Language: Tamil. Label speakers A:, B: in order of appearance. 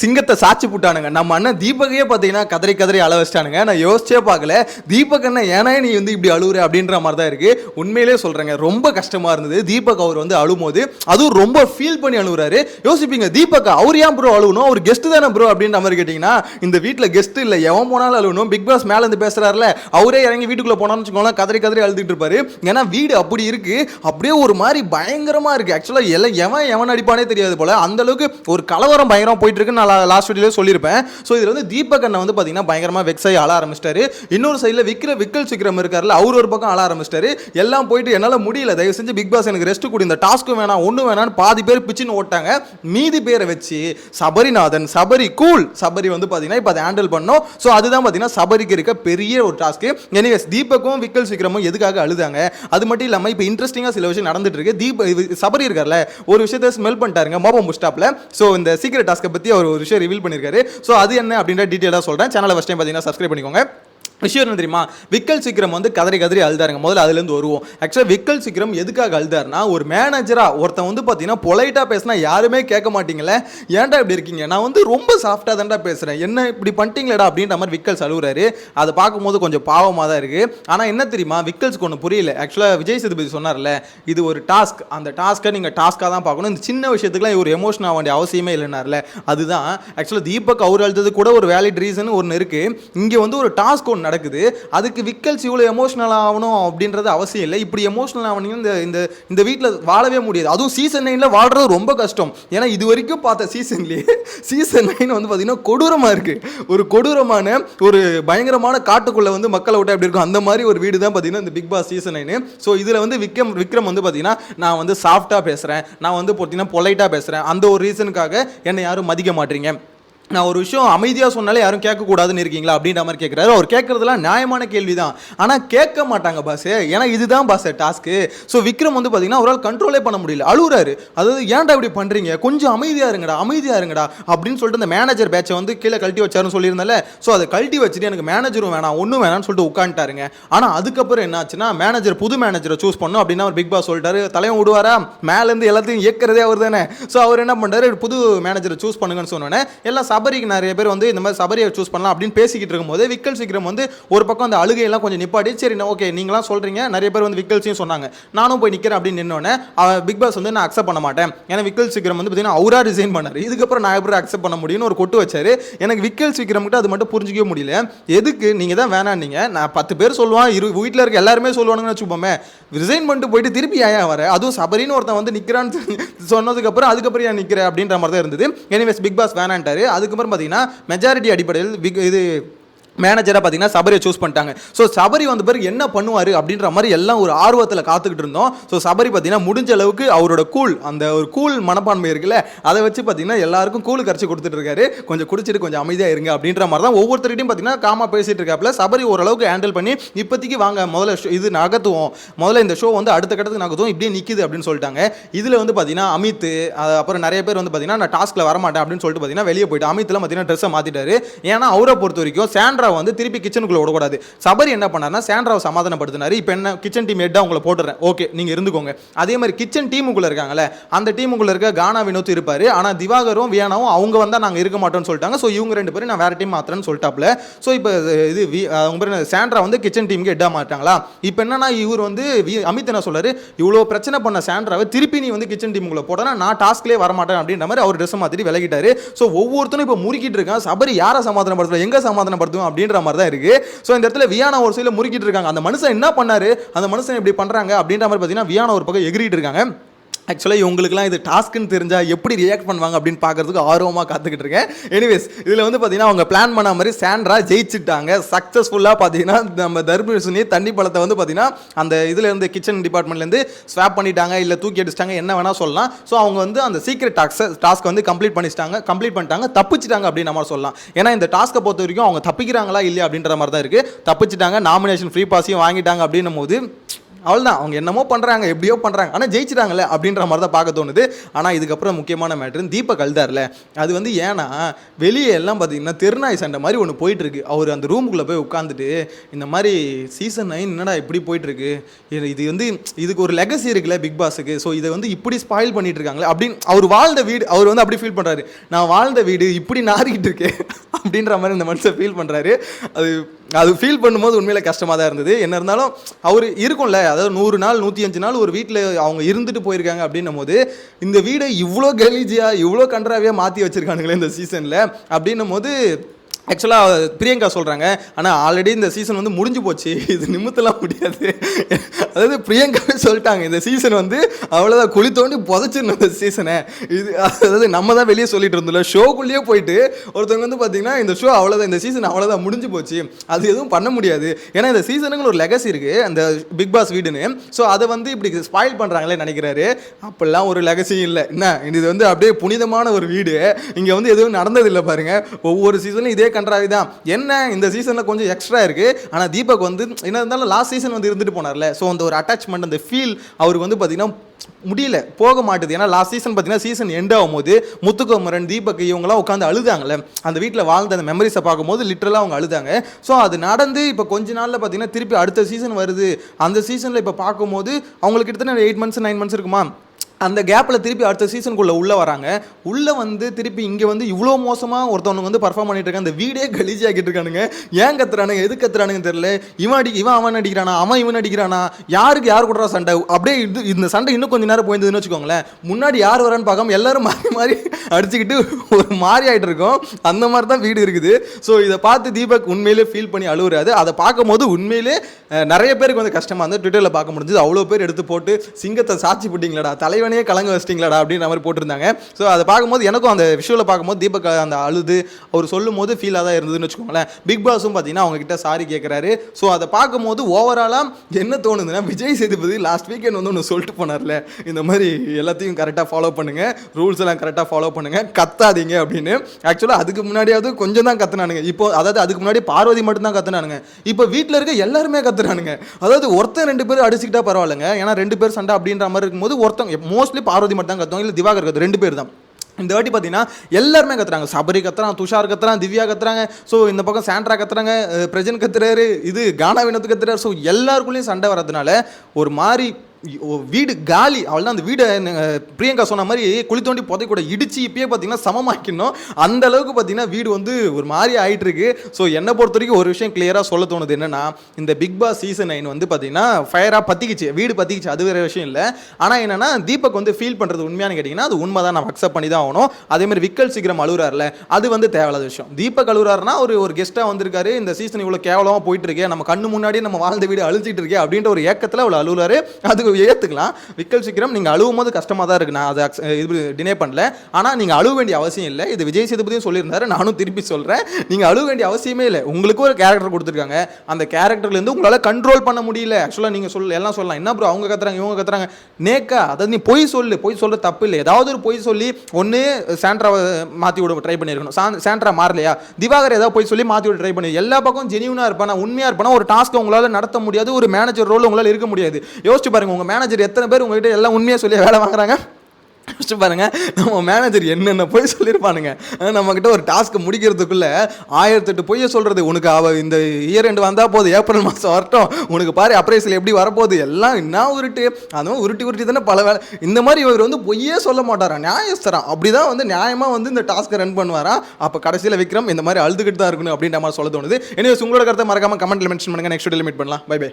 A: சிங்கத்தை சாட்சி புட்டானுங்க. நம்ம அண்ணன் தீபகையே பார்த்தீங்கன்னா கதறி கதறி அள வச்சிட்டானுங்க. நான் யோசிச்சே பார்க்கல. தீபக் அண்ணன் ஏன்னா நீ வந்து இப்படி அழுவுற? அப்படின்ற மாதிரி தான் இருக்கு. உண்மையிலே சொல்றேங்க ரொம்ப கஷ்டமா இருந்தது. தீபக் அவர் வந்து அழும்போது அதுவும் ரொம்ப ஃபீல் பண்ணி அழுகுறாரு யோசிப்பீங்க தீபக் அவர் ஏன் ப்ரோ அழுகணும் அவர் கெஸ்ட் தானே ப்ரோ அப்படின்ற மாதிரி கேட்டிங்கன்னா இந்த வீட்டில் கெஸ்ட் இல்லை. எவன் போனாலும் அழுகணும் பிக் பாஸ் மேலேருந்து இருந்து அவரே இறங்கி வீட்டுக்குள்ள போனான்னு வச்சுக்கோங்களேன் கதறி கதறி அழுதுட்டு இருப்பாரு. ஏன்னா வீடு அப்படி இருக்கு. அப்படியே ஒரு மாதிரி பயங்கரமா இருக்கு. ஆக்சுவலாக எல்லாம் எவன் எவன் அடிப்பானே தெரியாது போல. அந்த அளவுக்கு ஒரு கலவரம் பயங்கரமாக போயிட்டு இருக்குன்னு நான் லாஸ்ட் வீடியோ சொல்லியிருப்பேன். ஸோ இதில் வந்து தீபக் அண்ணன் வந்து பார்த்தீங்கன்னா பயங்கரமாக வெக்ஸ் ஆகி ஆரம்பிச்சிட்டாரு. இன்னொரு சைடில் விக்ர விக்கல் சிக்கிரம் இருக்காருல்ல அவர் ஒரு பக்கம் ஆள ஆரம்பிச்சிட்டாரு. எல்லாம் போயிட்டு என்னால் முடியல. தயவு செஞ்சு பிக் பாஸ் எனக்கு ரெஸ்ட் கொடு. இந்த டாஸ்க்கும் வேணாம் ஒன்றும் வேணாம்னு பாதி பேர் பிச்சுன்னு ஓட்டாங்க. மீதி பேரை வச்சு சபரிநாதன் சபரி கூல் சபரி வந்து பார்த்தீங்கன்னா இப்போ அதை ஹேண்டில் பண்ணோம். ஸோ அதுதான் பார்த்தீங்கன்னா சபரிக்கு இருக்க பெரிய ஒரு டாஸ்க்கு எனிவேஸ் தீபக்கும் விக்கல் சிக்கிரமும் எதுக்காக அழுதாங்க? அது மட்டும் இல்லாமல் இப்போ இன்ட்ரெஸ்டிங்காக சில விஷயம் நடந்துட்டு இருக்கு. தீப சபரி இருக்கார்ல ஒரு விஷயத்தை ஸ்மெல் பண்ணிட்டாருங்க மோபம் முஸ்டாப்ல ஸோ இந்த சீக்கிரம் டாஸ்க்கை பற்றி அவர் ஒரு விஷயம் ரிவீல் பண்ணியிருக்காரு. ஸோ அது என்ன அப்படின்ற டீட்டெயிலாக சொல்கிறேன் சேனலை ஃபஸ்ட் டைம் பார்த்தீங்கன்னா சப்ஸ்கிரைப் பண்ணிக்கோங்க. விஷயம் என்ன தெரியுமா? விக்கல் சீக்கிரம் வந்து கதறி கதறி அழுதாருங்க. முதல்ல அதுலேருந்து வருவோம். ஆக்சுவலாக விக்கல் சீக்கிரம் எதுக்காக அழுதாருன்னா ஒரு மேனேஜராக ஒருத்தன் வந்து பார்த்தீங்கன்னா பொலைட்டாக பேசினா யாருமே கேட்க மாட்டீங்களே ஏன்டா இப்படி இருக்கீங்க? நான் வந்து ரொம்ப சாஃப்டாக தான்டா பேசுகிறேன் என்ன இப்படி பண்ணிட்டீங்களேடா அப்படின்ற மாதிரி விக்கல்ஸ் அழுகுறாரு அதை பார்க்கும்போது கொஞ்சம் பாவமாக தான் இருக்குது ஆனால் என்ன தெரியுமா? விக்கல்ஸ்க்கு ஒன்று புரியல. ஆக்சுவலாக விஜய் சேதுபதி சொன்னார்ல இது ஒரு டாஸ்க் அந்த டாஸ்க்கை நீங்கள் டாஸ்க்காக தான் பார்க்கணும். இந்த சின்ன விஷயத்துக்குலாம் ஒரு எமோஷன் ஆக வேண்டிய அவசியமே இல்லைனார்ல அதுதான். ஆக்சுவலாக தீபக் அவர் அழுதது கூட ஒரு வேலிட் ரீசன் ஒன்று இருக்குது இங்கே வந்து ஒரு டாஸ்க் ஒன்று நடக்குது. அதுக்கு விக்கல்ஸ் இவ்வளோ எமோஷனல் ஆகணும் அப்படின்றது அவசியம் இல்லை. இப்படி எமோஷனல் ஆகணும் இந்த இந்த இந்த வீட்டில் வாழவே முடியாது. அதுவும் சீசன் நைனில் வாழ்றது ரொம்ப கஷ்டம். ஏன்னா இது வரைக்கும் பார்த்த சீசன்லேயே சீசன் நைன் வந்து பார்த்தீங்கன்னா கொடூரமாக இருக்குது ஒரு கொடூரமான ஒரு பயங்கரமான காட்டுக்குள்ளே வந்து மக்களை விட்டு எப்படி இருக்கும்? அந்த மாதிரி ஒரு வீடு தான் பார்த்தீங்கன்னா இந்த Bigg Boss season nine so இதில் வந்து விக்ரம் விக்ரம் வந்து பார்த்தீங்கன்னா நான் வந்து சாஃப்டாக பேசுகிறேன் நான் வந்து பார்த்தீங்கன்னா பொலைட்டாக பேசுகிறேன் அந்த ஒரு ரீசனுக்காக என்னை யாரும் மதிக்க மாட்டீங்க. நான் ஒரு விஷயம் அமைதியாக சொன்னாலே யாரும் கேட்கக்கூடாதுன்னு இருக்கீங்களா அப்படின்ற மாதிரி கேட்குறாரு அவர் கேட்குறதுலாம் நியாயமான கேள்வி தான் ஆனால் கேட்க மாட்டாங்க பாஸ் ஏன்னா இதுதான் பாஸ் டாஸ்க்கு ஸோ விக்ரம் வந்து பார்த்தீங்கன்னா அவரால் கண்ட்ரோலே பண்ண முடியல. அழுகுறாரு அதாவது ஏன்டா இப்படி பண்ணுறீங்க கொஞ்சம் அமைதியாக இருங்கடா அமைதியாக இருங்கடா அப்படின்னு சொல்லிட்டு அந்த மேனேஜர் பேட்சை வந்து கீழே கழட்டி வச்சாருன்னு சொல்லியிருந்தால ஸோ அதை கழட்டி வச்சுட்டு எனக்கு மேனேஜரும் வேணாம் ஒன்றும் வேணாம்னு சொல்லிட்டு உட்காந்துட்டாருங்க ஆனால் அதுக்கப்புறம் என்னாச்சுன்னா மேனேஜர் புது மேனேஜரை சூஸ் பண்ணும் அப்படின்னா அவர் பிக் பாஸ் சொல்லிட்டாரு. தலைவன் விடுவாரா? மேலேருந்து எல்லாத்தையும் இயக்கிறதே அவர் தானே ஸோ அவர் என்ன பண்ணுறாரு புது மேனேஜரை சூஸ் பண்ணுங்கன்னு சொன்னோன்னே எல்லாம் சபரிக்கு நிறைய பேர் வந்து இந்த மாதிரி சபரியை சூஸ் பண்ணலாம் அப்படின்னு பேசிக்கிட்டு இருக்கும்போது விக்கல் சீக்கிரம் வந்து ஒரு பக்கம் அந்த அழுகையெல்லாம் கொஞ்சம் நிப்பாட்டி சரி ஓகே நீங்களாம் சொல்கிறீங்க நிறைய பேர் வந்து விக்கல்ஸையும் சொன்னாங்க. நானும் போய் நிற்கிறேன் அப்படின்னு நின்னோடனே பிக் பாஸ் வந்து நான் அக்செப்ட் பண்ண மாட்டேன். ஏன்னா விக்கல் சீக்கிரம் வந்து பார்த்தீங்கன்னா அவராக ரிசைன் பண்ணார். இதுக்கப்புறம் நான் எப்படி அக்செப்ட் பண்ண முடியும்னு ஒரு கொட்டு வச்சார். எனக்கு விக்கல் சீக்கிரம் கிட்ட அது மட்டும் புரிஞ்சிக்கவே முடியல. எதுக்கு? நீங்கள் தான் வேணான்னீங்க. நான் பத்து பேர் சொல்லுவான் இரு வீட்டில் இருக்க எல்லாருமே சொல்லுவானுங்கன்னு வச்சுப்போமே ரிசைன் பண்ணிட்டு போயிட்டு திருப்பி ஏன் வர? அதுவும் சபரின்னு ஒருத்தன் வந்து நிற்கிறான்னு சொன்னதுக்கப்புறம் அதுக்கப்புறம் ஏன் நிற்கிற அப்படின்ற மாதிரி தான் இருந்தது. எனிவேஸ் பிக் பாஸ் வேணான்ட்டாரு. அதுக்கப்புறம் பார்த்தீங்கன்னா மெஜாரிட்டி அடிப்படையில் பிக் இது மேனேஜராக பார்த்தீங்கன்னா சபரியை சூஸ் பண்ணிட்டாங்க. ஸோ சபரி வந்த பிறகு என்ன பண்ணுவார் அப்படின்ற மாதிரி எல்லாம் ஒரு ஆர்வத்தில் காத்துக்கிட்டு இருந்தோம். ஸோ சபரி பார்த்தீங்கன்னா முடிஞ்ச அளவுக்கு அவரோட கூல் அந்த ஒரு கூல் மனப்பான்மை இருக்குல்ல அதை வச்சு பார்த்தீங்கன்னா எல்லாருக்கும் கூழ் கரைச்சி கொடுத்துட்டு இருக்காரு. கொஞ்சம் குடிச்சிட்டு கொஞ்சம் அமைதியாக இருங்க அப்படின்ற மாதிரி தான் ஒவ்வொருத்தர்கிட்டையும் பார்த்தீங்கன்னா காமா பேசிட்டு இருக்காப்புல. சபரி ஓரளவுக்கு ஹேண்டில் பண்ணி இப்போதைக்கு வாங்க முதல்ல இது நகர்த்துவோம். முதல்ல இந்த ஷோ வந்து அடுத்த கட்டத்துக்கு நகர்த்துவோம். இப்படியே நிற்கிது அப்படின்னு சொல்லிட்டாங்க. இதில் வந்து பார்த்தீங்கன்னா அமித் அப்புறம் நிறைய பேர் வந்து பார்த்தீங்கன்னா நான் டாஸ்க்கில் வரமாட்டேன் அப்படின்னு சொல்லிட்டு பார்த்தீங்கன்னா வெளியே போயிட்டு அமித்லாம் பார்த்தீங்கன்னா ட்ரெஸ்ஸை மாற்றிட்டாரு ஏன்னா அவரை பொறுத்த வரைக்கும் சாண்ட்ரா வந்து திருப்பி கிச்சனுக்குள்ள விடக்கூடாது. சபரி என்ன பண்ணார்னா சாண்ட்ராவை சமாதானப்படுத்தினாரு. இப்போ என்ன கிச்சன் டீம் ஹெட்டாக உங்களை போட்டுறேன். ஓகே நீங்கள் இருந்துக்கோங்க. அதே மாதிரி கிச்சன் டீமுக்குள்ள இருக்காங்கல்ல அந்த டீமுக்குள்ள இருக்க கானா வினோத் இருப்பார். ஆனால் திவாகரும் வியானாவும் அவங்க வந்தால் நாங்கள் இருக்க மாட்டோம்னு சொல்லிட்டாங்க. ஸோ இவங்க ரெண்டு பேரும் நான் வேற டீம் மாத்திரன்னு சொல்லிட்டாப்ல ஸோ இப்போ இது வி- அவங்க பேர் சாண்ட்ரா வந்து கிச்சன் டீமுக்கு ஹெட்டாக மாட்டாங்களா இப்போ என்னன்னா இவர் வந்து வி- அமித் என்ன சொல்றாரு? இவ்வளோ பிரச்சனை பண்ண சாண்ட்ராவை திருப்பி நீ வந்து கிச்சன் டீமுக்குள்ள போட்டனா நான் டாஸ்க்லேயே வரமாட்டேன். அப்படின்ற மாதிரி அவர் ட்ரெஸ் மாற்றிட்டு விலகிட்டாரு. ஸோ ஒவ்வொருத்தரும் இப்போ முறுக்கிட்டு இருக்கான் சபரி யாரை சமாதானப்படுத்துவோம் எங்கே சமாதானப்படுத்துவோம் அப்படின்ற மாதிரி தான் இருக்குது ஸோ இந்த இடத்துல வியானா ஒரு சைடில் முறுக்கிட்டு இருக்காங்க. அந்த மனுஷன் என்ன பண்ணாரு? அந்த மனுஷன் இப்படி பண்ணுறாங்க அப்படின்ற மாதிரி பார்த்தீங்கன்னா வியானா ஒரு பக்கம் எகிரிட்டு இருக்காங்க. ஆக்சுவலாக இவங்களுக்குலாம் இது டாஸ்க்குன்னு தெரிஞ்சால் எப்படி ரியாக்ட் பண்ணுவாங்க அப்படின்னு பார்க்குறதுக்கு ஆர்வமாக காத்துக்கிட்டு இருக்கேன். எனிவேஸ் இதில் வந்து பார்த்தீங்கன்னா அவங்க பிளான் பண்ண மாதிரி சாண்ட்ரா ஜெயிச்சிட்டாங்க. சக்ஸஸ்ஃபுல்லாக பார்த்தீங்கன்னா நம்ம தர்மபுரி தண்ணி பழத்தை வந்து பார்த்தீங்கன்னா அந்த இதில் இருந்து கிச்சன் டிபார்ட்மெண்ட்லேருந்து ஸ்வாப் பண்ணிட்டாங்க இல்லை தூக்கி அடிச்சிட்டாங்க என்ன வேணால் சொல்லலாம். ஸோ அவங்க வந்து அந்த சீக்ரெட் டாக்ஸை டாஸ்க் வந்து கம்ப்ளீட் பண்ணிட்டாங்க கம்ப்ளீட் பண்ணிட்டாங்க தப்பிச்சிட்டாங்க அப்படின்னு நம்ம சொல்லலாம். ஏன்னா இந்த டாஸ்க்கை பொறுத்த வரைக்கும் அவங்க தப்பிக்கிறாங்களா இல்லையா அப்படின்ற மாதிரி தான் இருக்குது தப்பிச்சிட்டாங்க நாமினேஷன் ஃப்ரீ பாஸையும் வாங்கிட்டாங்க அப்படின்னும் போது அவ்வளோதான் அவங்க என்னமோ பண்ணுறாங்க எப்படியோ பண்ணுறாங்க ஆனால் ஜெயிச்சிட்டாங்கல்ல அப்படின்ற மாதிரி தான் பார்க்க தோணுது. ஆனால் இதுக்கப்புறம் முக்கியமான மேட்ரு தீபக் அழுதார்ல அது வந்து ஏன்னா வெளியே எல்லாம் பார்த்தீங்கன்னா தெருநாய் சண்டை மாதிரி ஒன்று போயிட்டுருக்கு. அவர் அந்த ரூமுக்குள்ளே போய் உட்காந்துட்டு இந்த மாதிரி சீசன் நைன் என்னடா இப்படி போயிட்டுருக்கு? இது இது வந்து இதுக்கு ஒரு லெகசி இருக்குல்ல பிக் பாஸுக்கு ஸோ இதை வந்து இப்படி ஸ்பாயில் பண்ணிட்டு இருக்காங்களே அப்படின்னு அவர் வாழ்ந்த வீடு அவர் வந்து அப்படி ஃபீல் பண்ணுறாரு நான் வாழ்ந்த வீடு இப்படி நாறிக்கிட்டு இருக்கேன். அப்படின்ற மாதிரி இந்த மனுஷன் ஃபீல் பண்ணுறாரு அது அது ஃபீல் பண்ணும்போது உண்மையில கஷ்டமாக தான் இருந்தது. என்ன இருந்தாலும் அவர் இருக்கும்ல அதாவது நூறு நாள் நூற்றி அஞ்சு நாள் ஒரு வீட்டில் அவங்க இருந்துட்டு போயிருக்காங்க அப்படின்னும் போது இந்த வீடை இவ்வளோ கலீஜியாக இவ்வளோ கன்றாவியாக மாற்றி வச்சுருக்கானுங்களே இந்த சீசனில் அப்படின்னும் போது ஆக்சுவலாக பிரியங்கா சொல்கிறாங்க ஆனால் ஆல்ரெடி இந்த சீசன் வந்து முடிஞ்சு போச்சு. இது நிமித்தலாம் முடியாது. அதாவது பிரியங்காவே சொல்லிட்டாங்க இந்த சீசன் வந்து அவ்வளோதான் குழி தோண்டி புதைச்சிடணும் இந்த சீசனை இது அதாவது நம்ம தான் வெளியே சொல்லிட்டு இருந்தோம்ல ஷோக்குள்ளேயே போயிட்டு ஒருத்தவங்க வந்து பார்த்தீங்கன்னா இந்த ஷோ அவ்வளோதான் இந்த சீசன் அவ்வளோதான் முடிஞ்சு போச்சு. அது எதுவும் பண்ண முடியாது. ஏன்னா இந்த சீசனுங்கிற ஒரு லெகசி இருக்குது அந்த பிக் பாஸ் வீடுன்னு. ஸோ அதை வந்து இப்படி ஸ்பாயில் பண்ணுறாங்களே நினைக்கிறாரு. அப்படிலாம் ஒரு லெகசியும் இல்லை. என்ன? இது வந்து அப்படியே புனிதமான ஒரு வீடு. இங்கே வந்து எதுவும் நடந்ததில்லை பாருங்க. ஒவ்வொரு சீசனும் இதே கன்றாவி தான் என்ன இந்த சீசனில் கொஞ்சம் எக்ஸ்ட்ரா இருக்குது ஆனால் தீபக் வந்து என்ன இருந்தாலும் லாஸ்ட் சீசன் வந்து இருந்துட்டு போனார்ல. ஸோ அந்த ஒரு அட்டாச்மெண்ட் அந்த ஃபீல் அவருக்கு வந்து பார்த்தீங்கன்னா முடியல. போக மாட்டுது. ஏன்னா லாஸ்ட் சீசன் பார்த்தீங்கன்னா சீசன் எண்ட் ஆகும்போது முத்துக்குமரன் தீபக் இவங்கலாம் உட்காந்து அழுதாங்கல்ல. அந்த வீட்டில் வாழ்ந்த அந்த மெமரிஸை பார்க்கும்போது லிட்டரலாக அவங்க அழுதாங்க. ஸோ அது நடந்து இப்போ கொஞ்ச நாளில் பார்த்தீங்கன்னா திருப்பி அடுத்த சீசன் வருது. அந்த சீசனில் இப்போ பார்க்கும்போது அவங்களுக்கு கிட்டத்தட்ட எயிட் மந்த்ஸ் நைன் மந்த்ஸ் இருக்குமா? அந்த கேப்பில் திருப்பி அடுத்த சீசனுக்குள்ளே உள்ளே வராங்க. உள்ளே வந்து திருப்பி இங்கே வந்து இவ்வளோ மோசமாக ஒருத்தவனுக்கு வந்து பர்ஃபார்ம் பண்ணிட்டு இருக்காங்க. அந்த வீடே கலீஜி ஆக்கிட்டு இருக்கானுங்க. ஏன் கத்துறானுங்க? எது கத்துறானுங்க தெரியல. இவன் அடி இவன் அவன் அடிக்கிறானா? அவன் இவன் அடிக்கிறானா? யாருக்கு யார் கூட சண்டை? அப்படியே இது இந்த சண்டை இன்னும் கொஞ்சம் நேரம் போயிருந்ததுன்னு வச்சுக்கோங்களேன். முன்னாடி யார் வரான்னு பார்க்காம எல்லாரும் மாறி மாறி அடிச்சுக்கிட்டு ஒரு மாறி ஆகிட்டு இருக்கோம். அந்த மாதிரி தான் வீடு இருக்குது. ஸோ இதை பார்த்து தீபக் உண்மையிலே ஃபீல் பண்ணி அழுகுறாரு அதை பார்க்கும்போது உண்மையிலே நிறைய பேருக்கு வந்து கஷ்டமாக இருந்து ட்விட்டரில் பார்க்க முடிஞ்சது. அவ்வளோ பேர் எடுத்து போட்டு சிங்கத்தை சாட்சி போட்டிங்களாடா? தலைவனையே கலங்க வச்சிட்டிங்களாடா அப்படின்ற மாதிரி போட்டிருந்தாங்க. ஸோ அதை பார்க்கும்போது எனக்கும் அந்த விஷயவில் பார்க்கும்போது தீபக் அந்த அழுது அவர் சொல்லும் போது ஃபீலாக தான் இருந்ததுன்னு வச்சுக்கோங்களேன். பிக் பாஸும் பார்த்தீங்கன்னா அவங்க கிட்ட சாரி கேட்குறாரு ஸோ அதை பார்க்கும்போது ஓவராலாக என்ன தோணுதுன்னா விஜய் சேதுபதி லாஸ்ட் வீக்கெண்ட் வந்து ஒன்று சொல்லிட்டு போனார்ல. இந்த மாதிரி எல்லாத்தையும் கரெக்டாக ஃபாலோ பண்ணுங்க. ரூல்ஸ் எல்லாம் கரெக்டாக ஃபாலோ பண்ணுங்க. கத்தாதீங்க அப்படின்னு. ஆக்சுவலாக அதுக்கு முன்னாடியாவது கொஞ்சம் தான் கத்துனானுங்க. இப்போ அதாவது அதுக்கு முன்னாடி பார்வதி மட்டும் தான் கத்துனானுங்க. இப்போ வீட்டில் இருக்க எல்லாருமே கத்துறானுங்க அதாவது ஒருத்தன் ரெண்டு பேரும் அடிச்சுக்கிட்டா பரவாயில்லைங்க. ஏன்னா ரெண்டு பேர் சண்டை அப்படின்ற மாதிரி இருக்கும்போது ஒருத்தன் மோஸ்ட்லி பார்வதி மட்டும் தான் கத்துவாங்க இல்லை திவாகர் கத்து ரெண்டு பேர் தான் இந்த வாட்டி பார்த்தீங்கன்னா எல்லாருமே கத்துறாங்க. சபரி கத்துறான் துஷார் கத்துறான் திவ்யா கத்துறாங்க. ஸோ இந்த பக்கம் சாண்ட்ரா கத்துறாங்க பிரஜன் கத்துறாரு இது கானா வினோத் கத்துறாரு. ஸோ எல்லாருக்குள்ளேயும் சண்டை வர்றதுனால ஒரு மாதிரி வீடு காலி. அவள் அந்த வீடை பிரியங்கா சொன்ன மாதிரி குழி தோண்டி புதை கூட இடிச்சு இப்பயே பார்த்தீங்கன்னா சமமாக்கணும் அந்த அளவுக்கு பார்த்தீங்கன்னா வீடு வந்து ஒரு மாதிரி ஆயிட்டு இருக்கு ஸோ என்னை பொறுத்த வரைக்கும் ஒரு விஷயம் கிளியராக சொல்ல தோணுது என்னன்னா இந்த பிக் பாஸ் சீசன் நைன் வந்து பார்த்தீங்கன்னா ஃபயராக பற்றிக்கிச்சு வீடு பற்றிக்கிச்சு அது வேற விஷயம் இல்லை. ஆனால் என்னன்னா தீபக் வந்து ஃபீல் பண்ணுறது உண்மையானு கேட்டிங்கன்னா அது உண்மை தான் நம்ம அக்செப்ட் பண்ணி தான் ஆகணும். அதேமாதிரி விக்கல் சீக்கிரம் அழுகுறாருல அது வந்து தேவையில்லாத விஷயம். தீபக் அழுகுறாருன்னா ஒரு ஒரு கெஸ்ட்டாக வந்திருக்காரு. இந்த சீசன் இவ்வளோ கேவலமாக போயிட்டு இருக்கே நம்ம கண்ணு முன்னாடி நம்ம வாழ்ந்த வீடு அழிச்சிட்டு இருக்கே அப்படின்ற ஒரு ஏக்கத்தில் அவ்வளோ அழுகுறாரு அது ஏற்றுக்கலாம் விக்கல் சீக்கிரம் நீங்கள் அழுவும் போது கஷ்டமாக தான் இருக்கு. நான் அதை இது டினே பண்ணல. ஆனால் நீங்கள் அழுவ வேண்டிய அவசியம் இல்லை. இது விஜய் சேதுபதியும் சொல்லியிருந்தாரு. நானும் திருப்பி சொல்கிறேன் நீங்கள் அழுவ வேண்டிய அவசியமே இல்லை. உங்களுக்கு ஒரு கேரக்டர் கொடுத்துருக்காங்க. அந்த கேரக்டர்லேருந்து உங்களால் கண்ட்ரோல் பண்ண முடியல. ஆக்சுவலாக நீங்கள் சொல்ல எல்லாம் சொல்லலாம். என்ன ப்ரோ அவங்க கத்துறாங்க இவங்க கத்துறாங்க. நேக்கா அதை நீ பொய் சொல்லு. பொய் சொல்கிற தப்பு இல்லை. ஏதாவது ஒரு பொய் சொல்லி ஒன்று சாண்ட்ராவை மாற்றி விட ட்ரை பண்ணியிருக்கணும் சான் சாண்ட்ரா மாறலையா? திவாகர் ஏதாவது பொய் சொல்லி மாற்றி விட ட்ரை பண்ணி. எல்லா பக்கம் ஜெனியூனாக இருப்பானா? உண்மையாக இருப்பானா? ஒரு டாஸ்க் உங்களால் நடத்த முடியாது. ஒரு மேனேஜர் ரோல் உங்களால் இருக்க முடியாது. யோசிச்சு பாருங்க உங்கள் மேனேஜர் எத்தனை பேர் உங்ககிட்ட எல்லாம் உண்மையாக சொல்லி வேலை வாங்குறாங்க? யோசிச்சு பாருங்க நம்ம மேனேஜர் என்னென்ன பொய் சொல்லியிருப்பானுங்க? நம்மக்கிட்ட ஒரு டாஸ்க் முடிக்கிறதுக்குள்ளே ஆயிரத்தெட்டு பொய்யை சொல்கிறது உனக்கு அவ இந்த இயர் ரெண்டு வந்தால் போதும் ஏப்ரல் மாதம் வரட்டும். உனக்கு பாரு அப்ரைசல் எப்படி வரப்போகுது? எல்லாம் என்ன உருட்டு? அதுவும் உருட்டி உருட்டி தானே பல வேலை. இந்த மாதிரி இவர் வந்து பொய்யே சொல்ல மாட்டாரா? நியாயஸ்தரம் அப்படிதான் வந்து நியாயமாக வந்து இந்த டாஸ்க்கை ரன் பண்ணுவாரா? அப்போ கடைசியில் விக்ரம் இந்த மாதிரி அழுதுகிட்டு தான் இருக்கணும் அப்படின்ற மாதிரி சொல்ல தோணுது. எனவே உங்களோட கருத்தை மறக்காம கமெண்ட்டில் மென்ஷன் பண்ணுங்க. நெக்ஸ்ட் லிமிட் பண்ணலாம். Bye bye